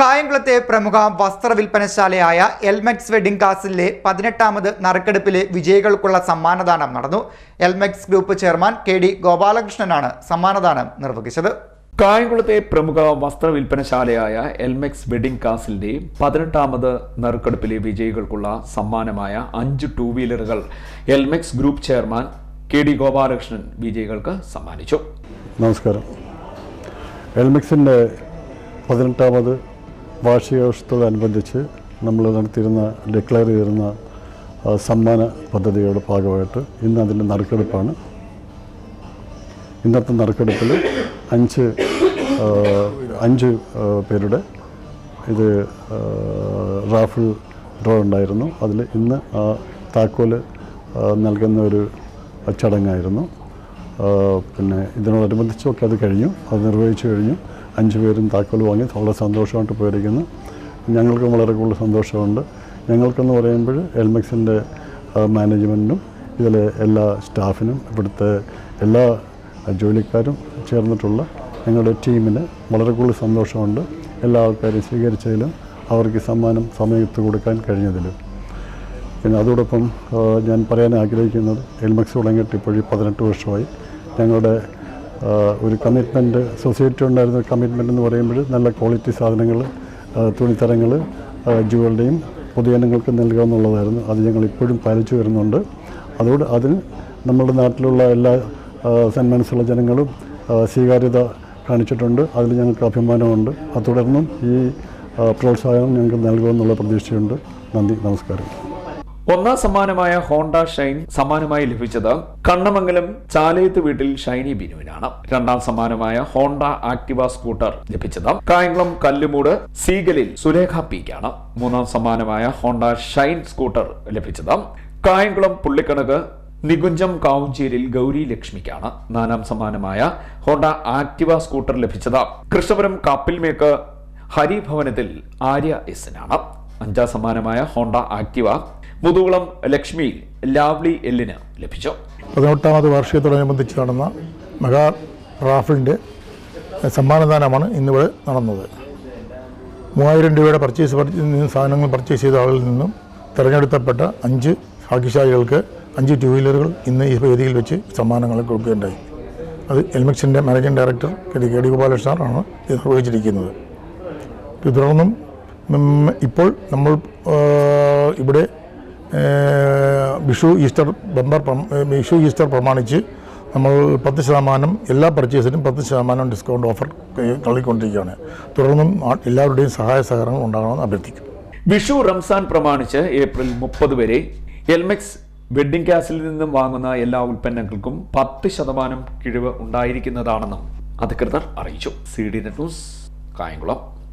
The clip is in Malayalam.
കായംകുളത്തെ പ്രമുഖ വസ്ത്ര വിൽപ്പനശാലയായ എൽമെക്സ് വെഡിംഗ് കാസിലെ പതിനെട്ടാമത് നറുക്കെടുപ്പിലെ വിജയികൾക്കുള്ള സമ്മാനദാനം നടന്നു. Elmex group chairman K D ഗോപാലകൃഷ്ണനാണ് സമ്മാനദാനം നിർവഹിച്ചത്. കായംകുളത്തെ പ്രമുഖ വസ്ത്ര വിൽപ്പനശാലയായ എൽമെക്സ് വെഡിംഗ് കാസിലിന്റെ പതിനെട്ടാമത് നറുക്കെടുപ്പിലെ വിജയികൾക്കുള്ള സമ്മാനമായ അഞ്ച് two വീലറുകൾ Elmex group chairman K D Gopalakrishnan വിജയികൾക്ക് സമ്മാനിച്ചു. നമസ്കാരം. എൽമെക്സിന്റെ പതിനെട്ടാമത് വാർഷികാഘോഷത്തോടനുബന്ധിച്ച് നമ്മൾ നടത്തിയിരുന്ന ഡിക്ലെയർ ചെയ്തിരുന്ന സമ്മാന പദ്ധതിയുടെ ഭാഗമായിട്ട് ഇന്ന് അതിന്റെ നറുക്കെടുപ്പാണ്. ഇന്നത്തെ നറുക്കെടുപ്പിൽ അഞ്ച് അഞ്ച് പേരുടെ ഇത് റാഫിൾ ഡ്രോ ഉണ്ടായിരുന്നു. അതിൽ ഇന്ന് ആ താക്കോൽ നൽകുന്ന ഒരു ചടങ്ങായിരുന്നു. പിന്നെ ഇതിനോടനുബന്ധിച്ചൊക്കെ അത് കഴിഞ്ഞു. അത് നിർവഹിച്ചു കഴിഞ്ഞു. അഞ്ച് പേരും താക്കോൽ വാങ്ങി വളരെ സന്തോഷമായിട്ട് പോയിരിക്കുന്നു. ഞങ്ങൾക്കും വളരെ കൂടുതൽ സന്തോഷമുണ്ട്. ഞങ്ങൾക്കെന്ന് പറയുമ്പോൾ എൽമെക്സിന്റെ മാനേജ്മെന്റിനും ഇതിലെ എല്ലാ സ്റ്റാഫിനും ഇവിടുത്തെ എല്ലാ ജോലിക്കാരും ചേർന്നിട്ടുള്ള ഞങ്ങളുടെ ടീമിന് വളരെ കൂടുതൽ സന്തോഷമുണ്ട്. എല്ലാ ആൾക്കാരെയും സ്വീകരിച്ചതിലും അവർക്ക് സമ്മാനം സമയത്ത് കൊടുക്കാൻ കഴിഞ്ഞതിലും. പിന്നെ അതോടൊപ്പം ഞാൻ പറയാൻ ആഗ്രഹിക്കുന്നത് എൽമെക്സ് തുടങ്ങിയിട്ട് ഇപ്പോഴും പതിനെട്ട് വർഷമായി ഞങ്ങളുടെ ഒരു കമ്മിറ്റ്മെന്റ് സൊസൈറ്റി ഉണ്ടായിരുന്ന കമ്മിറ്റ്മെന്റ് എന്ന് പറയുമ്പോൾ നല്ല ക്വാളിറ്റി സാധനങ്ങൾ തുണിത്തരങ്ങൾ ജുവലറിയും പൊതുജനങ്ങൾക്ക് നൽകുക എന്നുള്ളതായിരുന്നു. അത് ഞങ്ങൾ ഇപ്പോഴും പാലിച്ചു വരുന്നുണ്ട്. അതോട് അതിന് നമ്മുടെ നാട്ടിലുള്ള എല്ലാ സന്മനസ്സുള്ള ജനങ്ങളും സ്വീകാര്യത കാണിച്ചിട്ടുണ്ട്. അതിൽ ഞങ്ങൾക്ക് അഭിമാനമുണ്ട്. അത് തുടർന്നും ഈ പ്രോത്സാഹനം ഞങ്ങൾക്ക് നൽകുമെന്നുള്ള പ്രതീക്ഷയുണ്ട്. നന്ദി നമസ്കാരം. ഒന്നാം സമ്മാനമായ ഹോണ്ട ഷൈൻ സമ്മാനമായി ലഭിച്ചത് കണ്ണമംഗലം ചാലയത്ത് വീട്ടിൽ ഷൈനി ബിനുവിനാണ്. രണ്ടാം സമ്മാനമായ ഹോണ്ട ആക്ടിവ സ്കൂട്ടർ ലഭിച്ചത് കായംകുളം കല്ലുമൂട് സീഗലിൽ സുലേഖ പിക്കാണ്. മൂന്നാം സമ്മാനമായ ഹോണ്ട ഷൈൻ സ്കൂട്ടർ ലഭിച്ചത് കായംകുളം പുള്ളിക്കണക്ക് നികുഞ്ചം കാവുഞ്ചേരിൽ ഗൗരി ലക്ഷ്മിക്കാണ്. നാലാം സമ്മാനമായ ഹോണ്ട ആക്ടിവ സ്കൂട്ടർ ലഭിച്ചത് കൃഷ്ണപുരം കാപ്പിൽമേക്ക് ഹരിഭവനത്തിൽ ആര്യ എസിനാണ് അഞ്ചാം സമ്മാനമായ ഹോണ്ട ആക്ടിവ മുതുകുളം ലക്ഷ്മി ലാവ്ലി എല്ലിന് ലഭിച്ചു. പതിനെട്ടാമത് വാർഷികത്തോടനുബന്ധിച്ച് നടന്ന മെഗാ റാഫിളിന്റെ സമ്മാനദാനമാണ് ഇന്നിവിടെ നടന്നത്. മൂവായിരം രൂപയുടെ പർച്ചേസ് സാധനങ്ങൾ പർച്ചേസ് ചെയ്ത ആളിൽ നിന്നും തിരഞ്ഞെടുക്കപ്പെട്ട അഞ്ച് ഭാഗ്യശാലികൾക്ക് അഞ്ച് ടു വീലറുകൾ ഇന്ന് ഈ വേദിയിൽ വെച്ച് സമ്മാനങ്ങൾ കൊടുക്കുകയുണ്ടായി. അത് എൽമെക്സിന്റെ managing director K K D ഗോപാലകൃഷ്ണനാണ് ഇത് നിർവഹിച്ചിരിക്കുന്നത്. തുടർന്നും ഇപ്പോൾ നമ്മൾ ഇവിടെ Vishu Easter bumper Vishu Easter പ്രമാണിച്ച് നമ്മൾ പത്ത് ശതമാനം എല്ലാ പർച്ചേസിനും പത്ത് ശതമാനം ഡിസ്കൗണ്ട് ഓഫർ തള്ളിക്കൊണ്ടിരിക്കുകയാണ്. തുടർന്നും എല്ലാവരുടെയും സഹായ സഹകരണം ഉണ്ടാകണമെന്ന് അഭ്യർത്ഥിക്കും വിഷു റംസാൻ പ്രമാണിച്ച് ഏപ്രിൽ മുപ്പത് വരെ എൽമെക്സ് വെഡ്ഡിംഗ് കാസിൽ നിന്നും വാങ്ങുന്ന എല്ലാ ഉൽപ്പന്നങ്ങൾക്കും പത്ത് ശതമാനം കിഴിവ് ഉണ്ടായിരിക്കുന്നതാണെന്നും അധികൃതർ അറിയിച്ചു. C D news Kayamkulam.